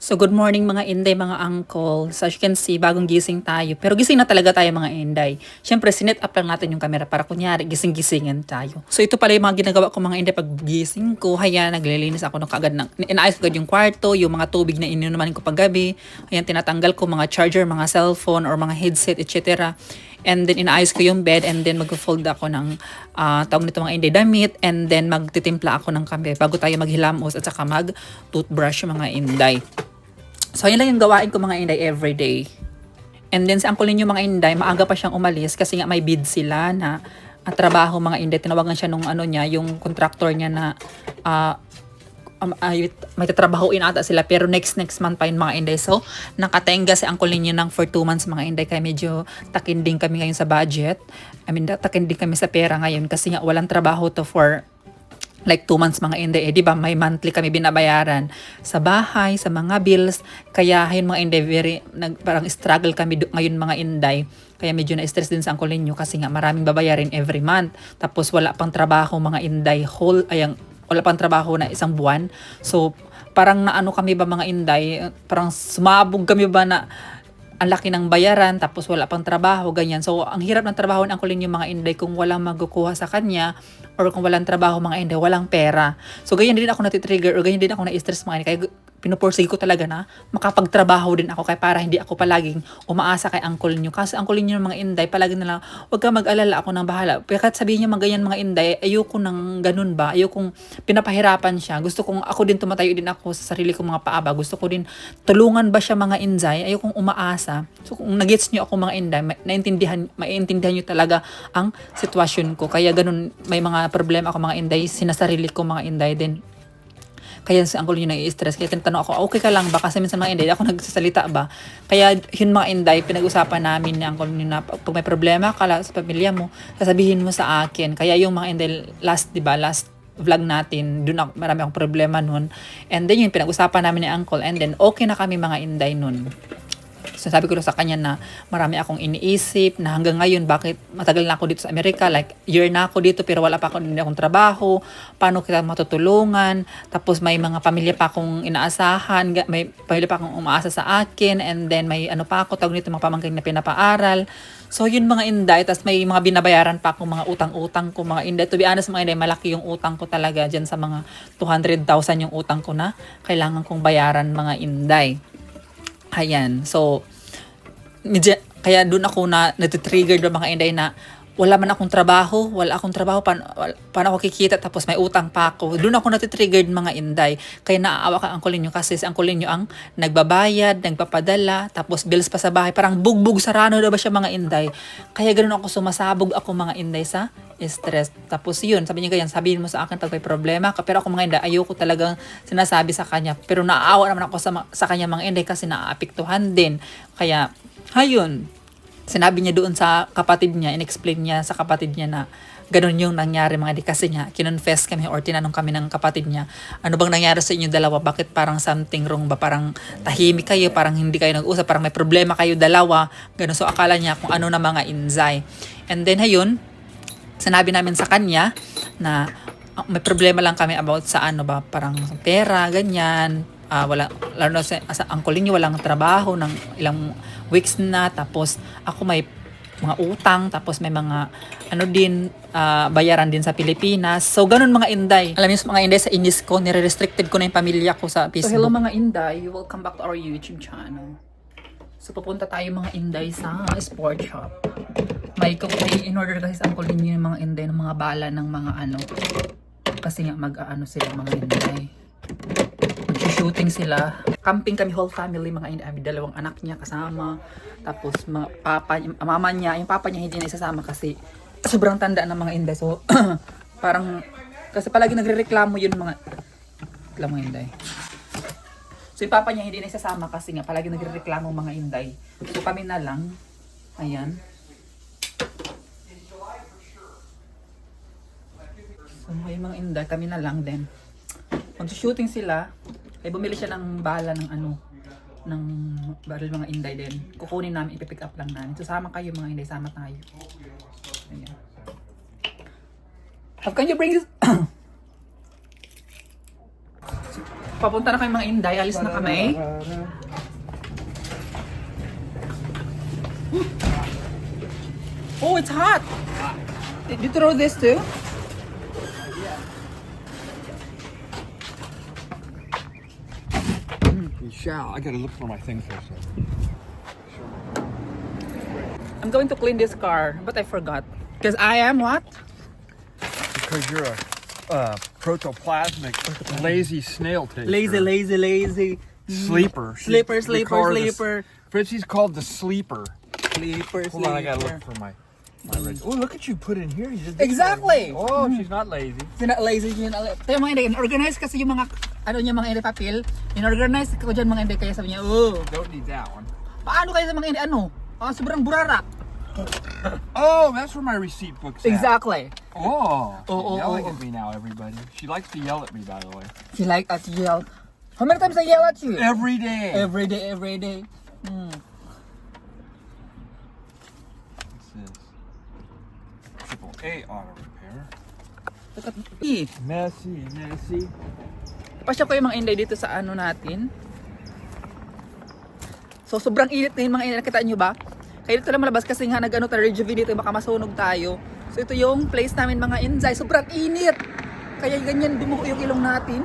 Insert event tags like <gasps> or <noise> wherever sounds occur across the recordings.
So good morning mga Inday, mga uncle. So as you can see, bagong gising tayo. Pero gising na talaga tayo mga Inday. Siyempre, sinet up lang natin yung camera para kunyari gising-gisingan tayo. So ito pala yung mga ginagawa ko mga Inday pag gising ko. Haya, naglilinis ako ng kagad ng, inaayos agad yung kwarto, yung mga tubig na ininuman ko paggabi. Ayan, tinatanggal ko mga charger, mga cellphone, or mga headset, etc. And then inaayos ko yung bed and then mag-fold ako ng uh, tawag nito mga Inday damit and then magtitimpla ako ng kape bago tayo maghilamos at saka mag-toothbrush mga Inday. So, yun lang yung gawain ko mga inday everyday. And then sa uncle ninyo mga inday, maaga pa siyang umalis kasi nga may bid sila na at trabaho mga inday. Tinawagan siya nung ano niya, yung contractor niya na uh, um, ay, may tatrabahoin ata sila pero next next month pa yun mga inday. So, nakatenga si uncle ninyo ng for 2 months mga inday kaya medyo takinding kami ngayon sa budget. I mean, takinding kami sa pera ngayon kasi nga walang trabaho to for like two months mga inday, eh, di ba may monthly kami binabayaran sa bahay, sa mga bills, kaya yun mga inday, very, nag, parang struggle kami ngayon mga inday, kaya medyo na-stress din sa angkol ninyo kasi nga maraming babayarin every month, tapos wala pang trabaho mga inday, whole, ayang, wala pang trabaho na isang buwan, so parang naano kami ba mga inday, parang sumabog kami ba na ang laki ng bayaran tapos wala pang trabaho, ganyan. So, ang hirap ng trabaho ng kulin yung mga inday kung walang magkukuha sa kanya or kung walang trabaho mga inday, walang pera. So, ganyan din ako natitrigger or ganyan din ako na-stress mga inday. Kaya pinupursige ko talaga na makapagtrabaho din ako kaya para hindi ako palaging umaasa kay uncle nyo. Kasi uncle nyo ng mga inday, palagi na lang, huwag ka mag-alala, ako nang bahala. Pero kahit sabihin niya mga ganyan mga inday, ayoko nang ganun ba? Ayoko pinapahirapan siya. Gusto kong ako din tumatayo din ako sa sarili kong mga paaba. Gusto ko din tulungan ba siya mga inday? Ayokong umaasa. So kung nagets nyo ako mga inday, naintindihan, maintindihan nyo talaga ang sitwasyon ko. Kaya ganun, may mga problema ako mga inday, sinasarili ko mga inday din kaya si uncle yun nai-stress. Kaya tinatanong ako, okay ka lang ba? Kasi minsan mga inday, ako nagsasalita ba? Kaya yun mga inday, pinag-usapan namin ni uncle yun na pag may problema ka sa pamilya mo, sasabihin mo sa akin. Kaya yung mga inday, last, di ba, last vlog natin, doon ako, marami akong problema nun. And then yun, pinag-usapan namin ni uncle. And then, okay na kami mga inday nun. So sabi ko sa kanya na marami akong iniisip na hanggang ngayon bakit matagal na ako dito sa Amerika like year na ako dito pero wala pa ako din akong trabaho paano kita matutulungan tapos may mga pamilya pa akong inaasahan may pamilya pa akong umaasa sa akin and then may ano pa ako tawag nito mga pamangkin na pinapaaral So yun mga inday, tapos may mga binabayaran pa akong mga utang-utang ko mga inday. To be honest mga inday, malaki yung utang ko talaga dyan sa mga 200,000 yung utang ko na kailangan kong bayaran mga inday. Ayan. So, medyo, kaya doon ako na natitrigger doon mga inday na wala man akong trabaho, wala akong trabaho, paano, paano ako kikita, tapos may utang pa ako. Doon ako natitriggered mga inday. Kaya naaawa ka ang kulinyo kasi si ang kulinyo ang nagbabayad, nagpapadala, tapos bills pa sa bahay. Parang bugbog sarano daw ba siya mga inday. Kaya ganoon ako sumasabog ako mga inday sa stress. Tapos yun, sabi niya ganyan, sabihin mo sa akin pag may problema. Pero ako mga inday, ayoko talagang sinasabi sa kanya. Pero naaawa naman ako sa, sa kanya mga inday kasi naaapektuhan din. Kaya, ayun, sinabi niya doon sa kapatid niya, in-explain niya sa kapatid niya na ganun yung nangyari mga di kasi niya, kinonfess kami or tinanong kami ng kapatid niya, ano bang nangyari sa inyo dalawa? Bakit parang something wrong ba? Parang tahimik kayo, parang hindi kayo nag-usap, parang may problema kayo dalawa. Ganun. So akala niya kung ano na mga inzay. And then ayun, sinabi namin sa kanya na uh, may problema lang kami about sa ano ba, parang pera, ganyan, uh, wala, lalo na sa, sa uncle niyo walang trabaho ng ilang weeks na tapos ako may mga utang tapos may mga ano din uh, bayaran din sa Pilipinas. So ganun mga inday. Alam niyo mga inday sa inis ko nire-restricted ko na yung pamilya ko sa Facebook so hello mga inday welcome back to our YouTube channel. So pupunta tayo mga inday sa sport shop. May may in order kasi sa uncle niyo yung mga inday ng mga bala ng mga ano. Kasi nga mag-ano sila mga inday shooting sila. Camping kami whole family, mga inday. Dalawang anak niya kasama. Tapos mga papa, mama niya, yung papa niya hindi na isasama kasi sobrang tanda ng mga inday. So, <clears throat> parang, kasi palagi nagre-reklamo yun mga, mga inday. So, yung papa niya hindi na isasama kasi nga palagi nagre-reklamo mga inday. So, kami na lang. Ayan. So, yung mga inday, kami na lang din. Mag-shooting sila, ay bumili siya ng bala ng ano, ng baril mga inday din. Kukunin namin, ipipick up lang namin. Sasama kayo mga inday, sama tayo. Ayan. How can you bring this? <coughs> Papunta na kami mga Inday. Alis na kami. <gasps> Oh, it's hot. Did you throw this too? Shall. I gotta look for my thing first. I'm going to clean this car, but I forgot. Because I am what? Because you're a uh, protoplasmic, lazy snail taster. Lazy, lazy, lazy. Sleeper. She's- Sleeper, sleeper, call her the s- sleeper. Fritzy's called the sleeper. Sleeper, Hold on, I gotta look for my. oh, look at you put in here. You Exactly. Oh, she's not lazy. She's not lazy, she's not lazy. Tayo mga hindi, organize kasi yung mga, ano niya mga hindi papel. In-organize ko dyan mga hindi, kaya sabi niya, oh, Don't need that one. paano kayo sa mga hindi, ano? Ah, sobrang burara. Oh, that's where my receipt book's at. Exactly. Oh, Oh, oh, yelling oh, at me now, everybody. She likes to yell at me, by the way. She like at yell. How many times I yell at you? Every day. Every day, every day. Hmm. What's this? Triple A auto repair. Look at me. Messy, messy. Pasya ko yung mga inday dito sa ano natin. So, sobrang init na yung mga inday. Nakita nyo ba? Kaya dito lang malabas kasi nga nag-ano tayo, dito, baka masunog tayo. So, ito yung place namin mga inday. Sobrang init! Kaya ganyan dumuho yung ilong natin.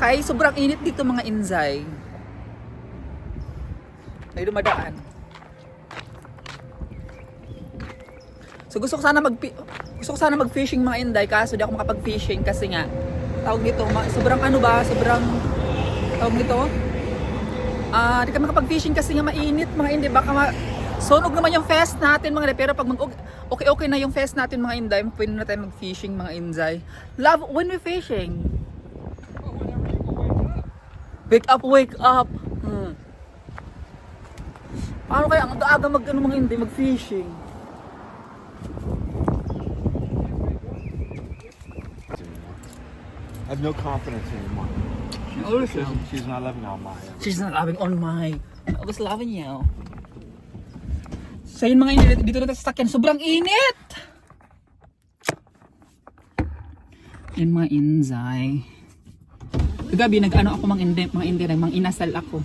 Kaya sobrang init dito mga inzay. May dumadaan. So gusto ko sana mag gusto ko sana mag-fishing mga inday kaso di ako makapag-fishing kasi nga tawag nito, sobrang ano ba, sobrang tawag nito. Ah, di kami makapag-fishing kasi nga mainit mga inday baka ma sunog naman yung fest natin mga inday pero pag mag okay okay na yung fest natin mga inday, pwede na tayo mag-fishing mga inday. Love when we fishing. Wake up, wake up. Hmm. Paano kaya ang aga mag ano mga hindi mag-fishing? I have no confidence anymore. She's, Oh, she's, so- she's not living on my. She's not loving on my. I was loving you. So yun mga init, dito na tayo sa sakyan. Sobrang init! Yun mga inzay. Kagabi nag-ano ako mga indi, mga indi, mga inasal ako.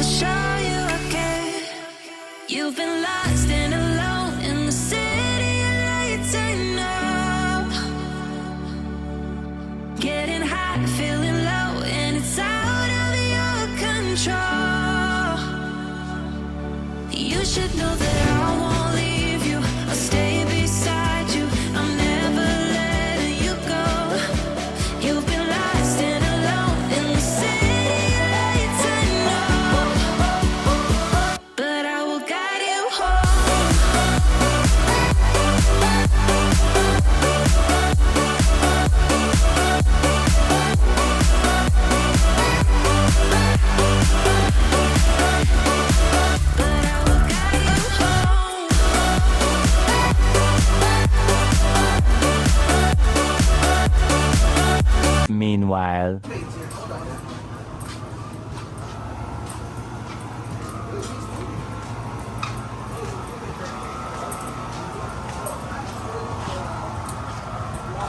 Inhibition I'll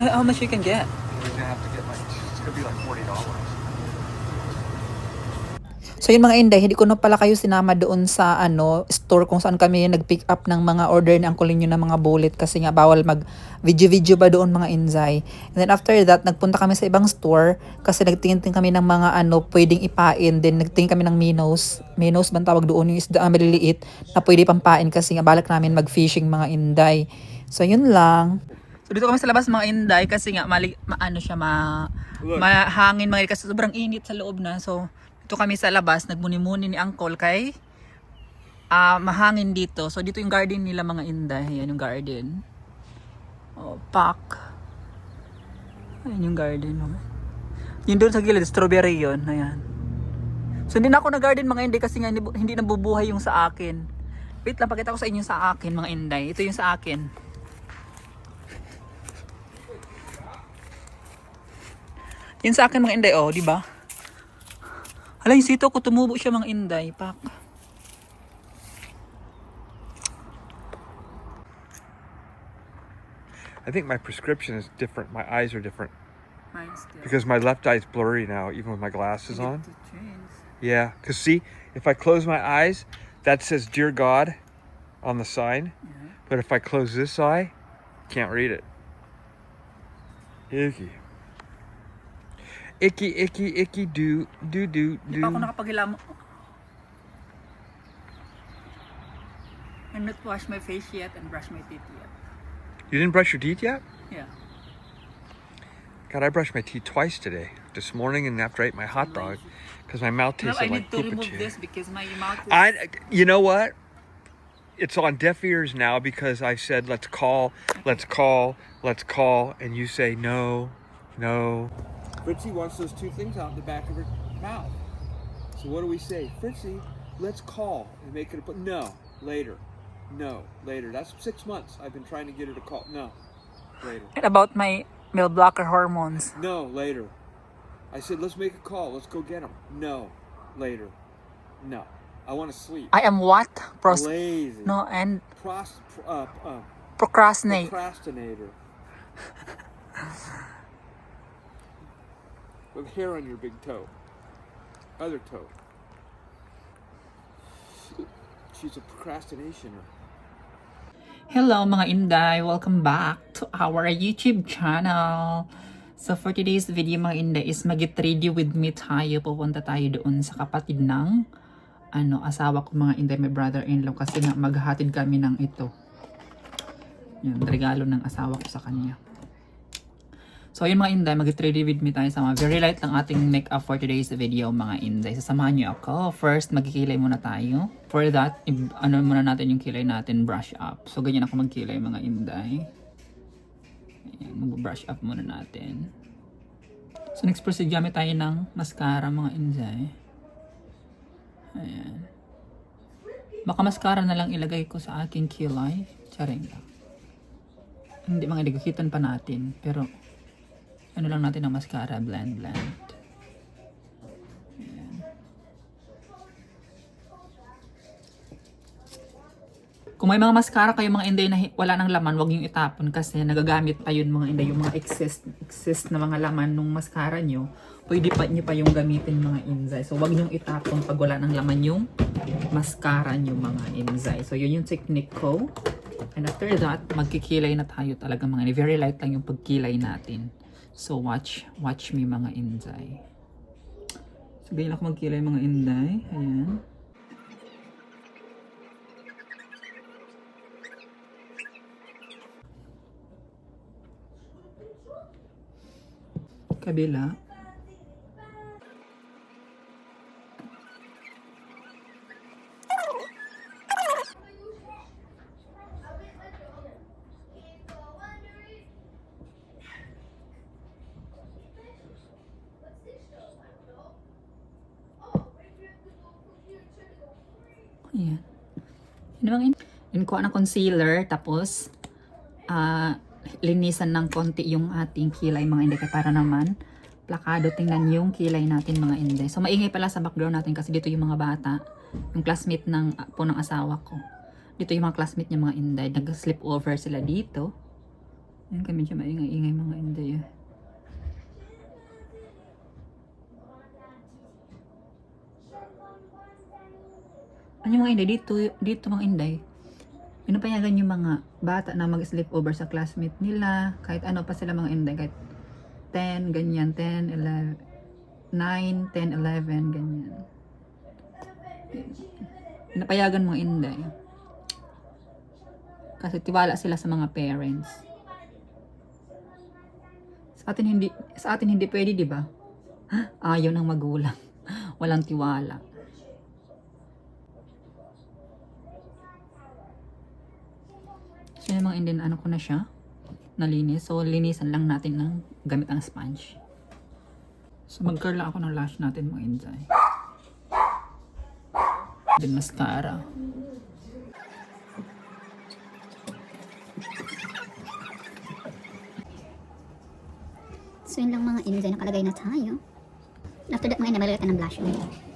How much you can get? We're gonna have to get like. It's gonna be like forty dollars. So yun mga inday, hindi ko na pala kayo sinama doon sa ano store kung saan kami nag-pick up ng mga order ni Uncle Ninyo ng mga bullet kasi nga bawal mag video-video ba doon mga inzay. And then after that, nagpunta kami sa ibang store kasi nagtingin kami ng mga ano pwedeng ipain. Then nagtingin kami ng minos. Minos bang tawag doon yung isda ah, maliliit na pwede pampain kasi nga balak namin mag-fishing mga inday. So yun lang. So dito kami sa labas mga inday kasi nga mali, maano siya ma mahangin mga kasi sobrang init sa loob na. So dito kami sa labas nagmuni-muni ni Uncle kay ah mahangin dito. So dito yung garden nila mga inday. Ayan yung garden. Oh, pak. Ayan yung garden. Yun doon sa gilid, strawberry yun. Ayan. So hindi na ako nag-garden mga inday kasi nga hindi, hindi nabubuhay yung sa akin. Wait lang, pakita ko sa inyo sa akin mga inday. Ito yung sa akin. Yung sa akin mga inday, oh, di ba? Hala, yung sito ko tumubo siya mga inday. Pak. I think my prescription is different. My eyes are different Mine's still. because my left eye's blurry now, even with my glasses on. Yeah, because see, if I close my eyes, that says Dear God on the sign. But if I close this eye, can't read it. Icky. Icky, icky, icky, do, do, do, Di pa ako do. nakapaghilam. I'm not wash my face yet and brush my teeth yet. You didn't brush your teeth yet? Yeah. God, I brushed my teeth twice today. This morning and after I ate my hot dog, because my mouth tasted I like need to remove this because my mouth is... I, you know what? It's on deaf ears now because I said let's call, let's call, let's call, and you say no, no. Fritzy wants those two things out in the back of her mouth. So what do we say, Fritzy? Let's call and make it a. No, later, no, later. That's six months. I've been trying to get her to call. No, later. About my male blocker hormones. No, later. I said let's make a call. Let's go get them. No, later. No, I want to sleep. I am what? Pros... Lazy. No, and Pros, uh, uh, procrastinate. procrastinator. With hair on your big toe. Other toe. She's a procrastinationer. Hello mga Inday! Welcome back to our YouTube channel! So for today's video mga Inday is mag-get ready with me tayo. Pupunta tayo doon sa kapatid ng ano, asawa ko mga Inday, my brother-in-law kasi nga maghahatid kami ng ito. Yan, regalo ng asawa ko sa kanya. So yun mga Inday, mag-get ready with me tayo sa mga very light lang ating makeup for today's video mga Inday. Sasamahan niyo ako. First, magkikilay muna tayo. For that, ano muna natin yung kilay natin, brush up. So ganyan ako magkilay mga Inday. Ayan, mag-brush up muna natin. So next proceed, gamit tayo ng mascara mga Inday. Ayan. Baka mascara na lang ilagay ko sa aking kilay. Charing lang. Hindi mga iguhitan pa natin. Pero ano lang natin ng mascara, blend, blend. Kung may mga mascara kayo mga inday na wala nang laman, wag yung itapon kasi nagagamit pa yun mga inday, yung mga excess, excess na mga laman nung mascara nyo, pwede pa nyo pa yung gamitin mga inday. So wag yung itapon pag wala nang laman yung mascara nyo mga inday. So yun yung technique ko. And after that, magkikilay na tayo talaga mga inday. Very light lang yung pagkilay natin. So watch, watch me mga inday. So ganyan ako magkilay mga inday. Ayan. Kabila. Ayan. Yun naman yun. Ko ng concealer, tapos ah linisan ng konti yung ating kilay mga inday para naman plakado tingnan yung kilay natin mga inday. So maingay pala sa background natin kasi dito yung mga bata, yung classmate ng po ng asawa ko. Dito yung mga classmate niya mga inday, nag-slip over sila dito. Yan kami medyo maingay-ingay mga inday. ah. Ano yung mga inday? Dito, dito mga inday. Pinapayagan yung mga bata na mag-sleep over sa classmate nila. Kahit ano pa sila mga inday. Kahit 10, ganyan. 10, 11, 9, 10, 11, ganyan. Pinapayagan mga inday. Kasi tiwala sila sa mga parents. Sa atin hindi sa atin hindi pwede, 'di ba? Ayaw ng magulang. <laughs> Walang tiwala. Yung mga Indian, ano ko na siya, nalinis. So linisan lang natin ng gamit ang sponge. So mag-curl lang ako ng lash natin mga Inday. Then mascara. So yun lang mga Inday, nakalagay na tayo. After that mga Inday, malalagay tayo ng blush on.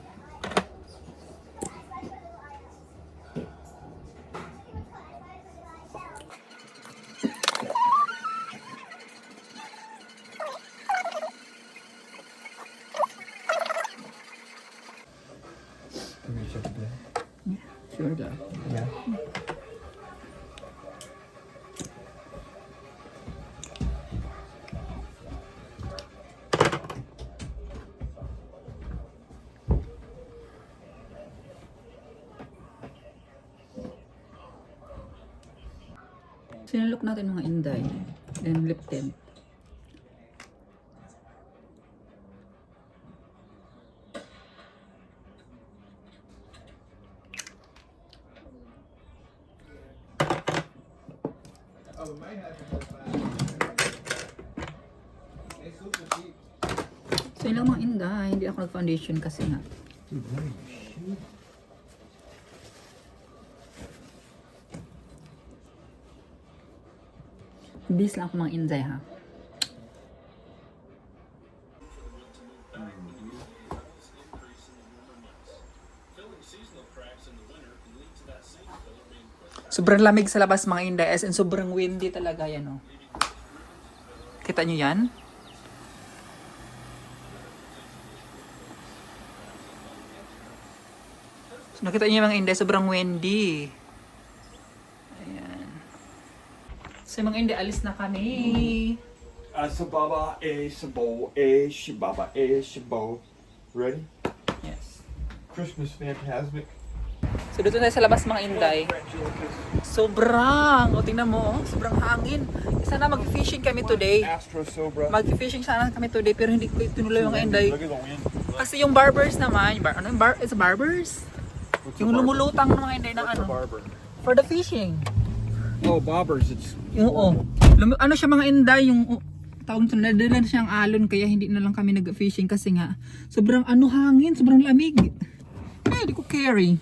Natin mga inday. Then lip tint. So yun lang mga inday. Hindi ako nag-foundation kasi nga. Bis lang ako mga inday ha. Sobrang lamig sa labas mga inday as sobrang windy talaga yan oh. Kita nyo yan? So, nakita yung mga inday, sobrang windy. Ayan. Yung mga inday, alis na kami. Asababa a sabo a shibaba a shibo. Ready? Yes. Christmas Phantasmic. So dito tayo sa labas mga inday. Sobrang, o tingnan mo, oh, sobrang hangin. Sana mag-fishing kami today. Astro Sobra. Mag-fishing sana kami today pero hindi ko tinuloy mga inday. Look at the wind. Kasi yung barbers naman, yung bar, ano yung bar, it's barbers? What's Yung barber? lumulutang ng mga inday What's a ano, barber? for the fishing. Oh, bobbers. It's oo. Lum- ano siya mga inday, yung oh, tawag nito, nadala na siyang alon kaya hindi na lang kami nag-fishing kasi nga sobrang ano hangin, sobrang lamig. Eh, di ko carry.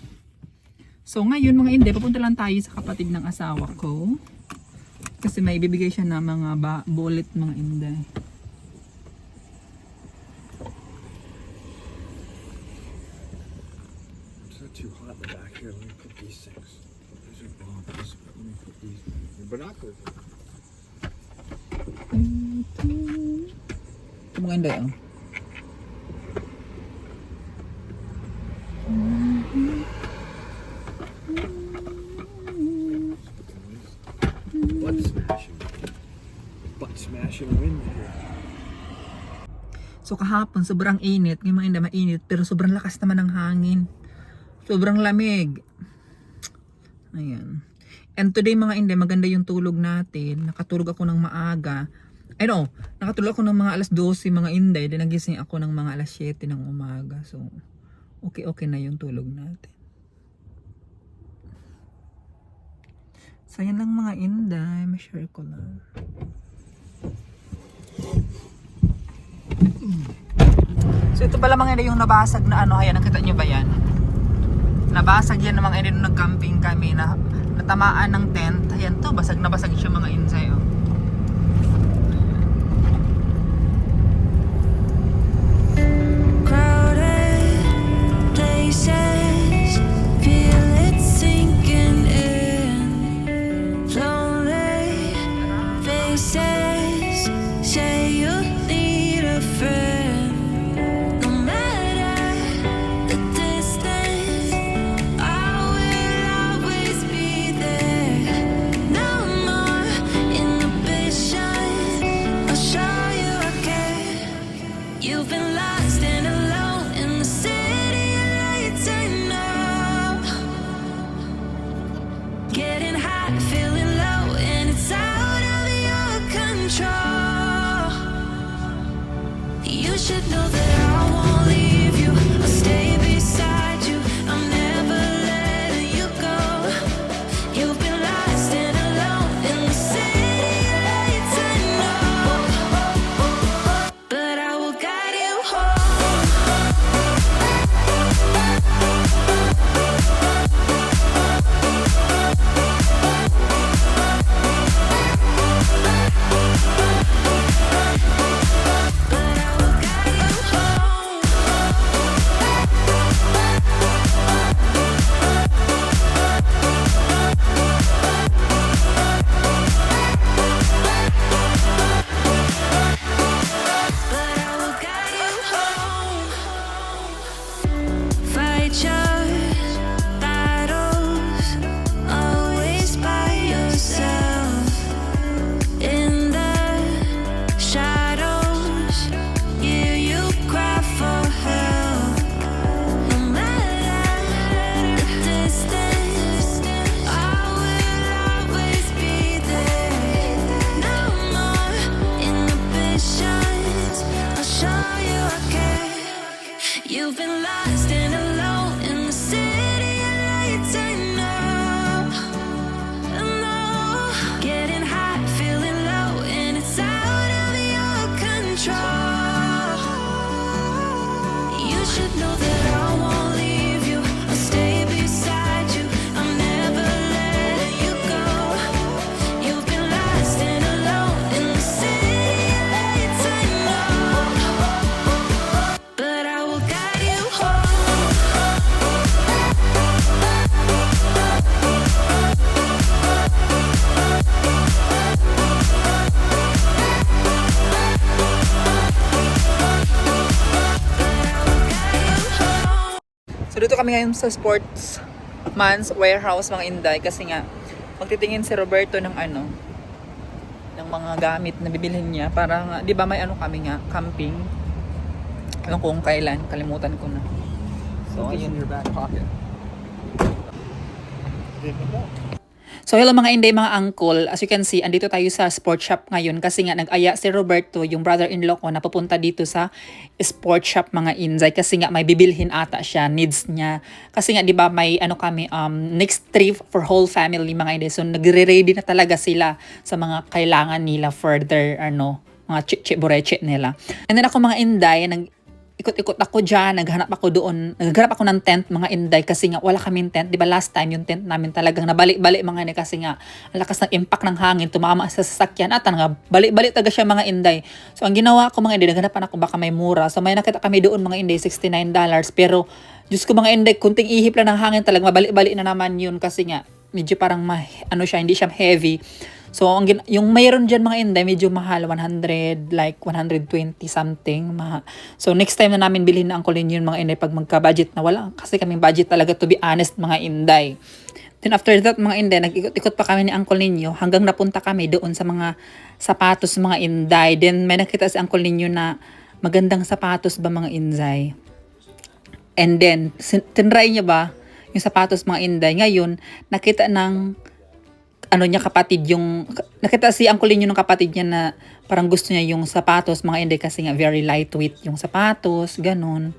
So ngayon mga inday, papunta lang tayo sa kapatid ng asawa ko. Kasi may bibigay siya na mga ba- bullet mga inday. It's not too hot in the back here. Let me put these things. These are bombers. Your binoculars. Ito mga inday, oh. Butt smashing. Butt smashing wind here. So kahapon sobrang init, ngayon mga inday mainit, pero sobrang lakas naman ng hangin. Sobrang lamig. Ayan. And today mga inday, maganda yung tulog natin. Nakatulog ako ng maaga. I know, nakatulog ako ng mga alas 12 mga inday, then nagising ako ng mga alas 7 ng umaga. So, okay okay na yung tulog natin. So, yan lang mga inday. Ma-share ko lang. So ito pala mga inday yung nabasag na ano, ayan, nakita nyo ba yan? Nabasag yan ng mga inday nung nag-camping kami na natamaan ng tent. Ayan to, basag na basag siya mga insay. Oh. Crowded places, feel kami ngayon sa sports man's warehouse mga Inday kasi nga magtitingin si Roberto ng ano ng mga gamit na bibilhin niya para nga, di ba may ano kami nga, camping. Ewan ko kung kailan, kalimutan ko na. So, ayun. your back pocket. So hello mga Inday, mga uncle. As you can see, andito tayo sa sport shop ngayon kasi nga nag-aya si Roberto, yung brother-in-law ko, na pupunta dito sa sport shop mga Inday kasi nga may bibilhin ata siya, needs niya. Kasi nga 'di ba may ano kami um next trip for whole family mga Inday. So nagre-ready na talaga sila sa mga kailangan nila further ano mga chiche boreche nila. And then ako mga Inday, nag ikot-ikot ako dyan, naghanap ako doon, naghanap ako ng tent mga Inday kasi nga wala kaming tent. Di ba last time yung tent namin talagang nabalik-balik mga Inday kasi nga ang lakas ng impact ng hangin, tumama sa sasakyan at nga balik-balik talaga siya mga Inday. So ang ginawa ko mga Inday, naghanapan ako baka may mura. So may nakita kami doon mga Inday, $69 pero Diyos ko mga Inday, kunting ihip lang ng hangin talaga, mabalik-balik na naman yun kasi nga medyo parang ma- ano siya, hindi siya heavy. So, ang gin- yung mayroon dyan mga Inday, medyo mahal, 100, like 120 something. Maha. So, next time na namin bilhin na ang kulin yun mga Inday pag magka-budget na wala. Kasi kaming budget talaga to be honest mga Inday. Then after that mga Inday, nag-ikot-ikot pa kami ni Uncle Ninyo hanggang napunta kami doon sa mga sapatos mga Inday. Then may nakita si Uncle Ninyo na magandang sapatos ba mga Inday. And then, tinry niya ba yung sapatos mga Inday. Ngayon, nakita ng ano niya kapatid yung nakita si Uncle Lin yung kapatid niya na parang gusto niya yung sapatos mga Inday kasi nga very lightweight yung sapatos ganun.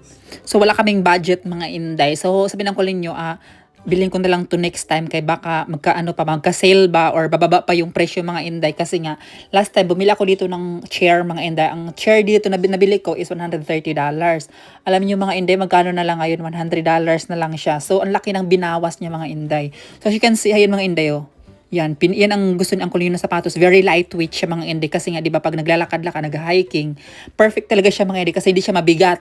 So wala kaming budget mga Inday. So sabi ng Uncle Lin ah bilhin ko na lang to next time kay baka magkaano pa magka-sale ba or bababa pa yung presyo mga Inday. Kasi nga last time bumili ako dito ng chair mga Inday. Ang chair dito na bin- nabili ko is $130 alam niyo mga Inday magkano na lang ngayon? $100 na lang siya. So ang laki ng binawas niya mga Inday. So as you can see ayun mga Inday oh yan, pin, yan ang gusto Uncle Lino sa sapatos. Very lightweight siya mga Inday. Kasi nga, di ba, pag naglalakad-lakad, nag-hiking, perfect talaga siya mga Inday kasi hindi siya mabigat.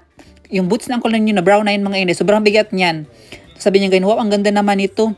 Yung boots ng Uncle Lino na brown na yun mga Inday, sobrang bigat niyan. Sabi niya ganyan, wow, ang ganda naman ito.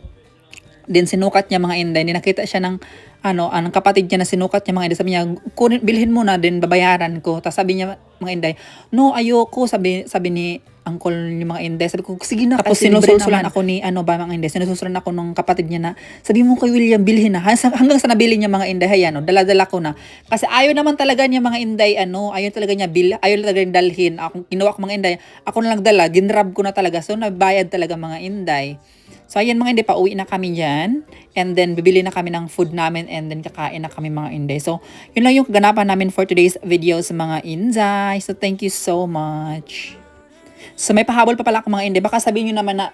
Then sinukat niya mga. Then nakita siya ng ano, anong kapatid niya na sinukat niya mga Inday. Sabi niya, kunin, bilhin mo na, din babayaran ko. Tapos sabi niya mga Inday, no, ayoko. Sabi, sabi ni uncle ni mga Inday. Sabi ko, sige na. Tapos naman. ako ni ano ba mga Inday. Sinusulan ako nung kapatid niya na, sabi mo kay William, bilhin na. Hanggang, sa nabili niya mga Inday, hayano, dala-dala ko na. Kasi ayaw naman talaga niya mga Inday, ano, ayaw talaga niya bil, ayaw talaga niya dalhin. Ako, ginawa ko mga Inday, ako na lang dala, ginrab ko na talaga. So, nabayad talaga mga Inday. So, ayan mga Inday, pauwi na kami dyan. And then, bibili na kami ng food namin and then kakain na kami mga Inday. So, yun lang yung kaganapan namin for today's video sa mga Inday. So, thank you so much. So may pahabol pa pala ako mga Inday. Baka sabihin nyo naman na,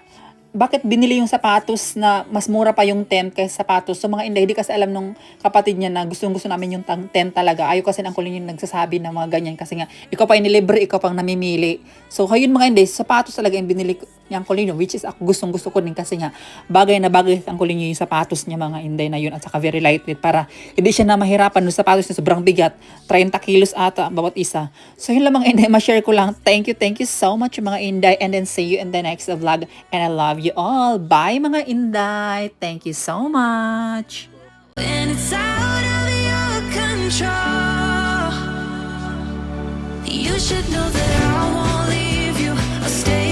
bakit binili yung sapatos na mas mura pa yung tent kaysa sapatos? So mga Inday, hindi kasi alam nung kapatid niya na gustong gusto namin yung tent talaga. Ayaw kasi ng kulin yung nagsasabi ng mga ganyan kasi nga, ikaw pa inilibre, ikaw pang namimili. So ayun mga Inday, sapatos talaga yung binili ko- ni Uncle Nino, which is ako gustong gusto ko din kasi nga, bagay na bagay ang Nino yung sapatos niya mga Inday na yun at saka very lightweight para hindi siya na mahirapan yung sapatos niya sobrang bigat, 30 kilos ata ang bawat isa. So yun lang mga Inday, <laughs> ma-share ko lang. Thank you, thank you so much mga Inday and then see you in the next vlog and I you all. Bye mga Inday. Thank you so much. When it's out of your control, you should know that I won't leave you. I'll stay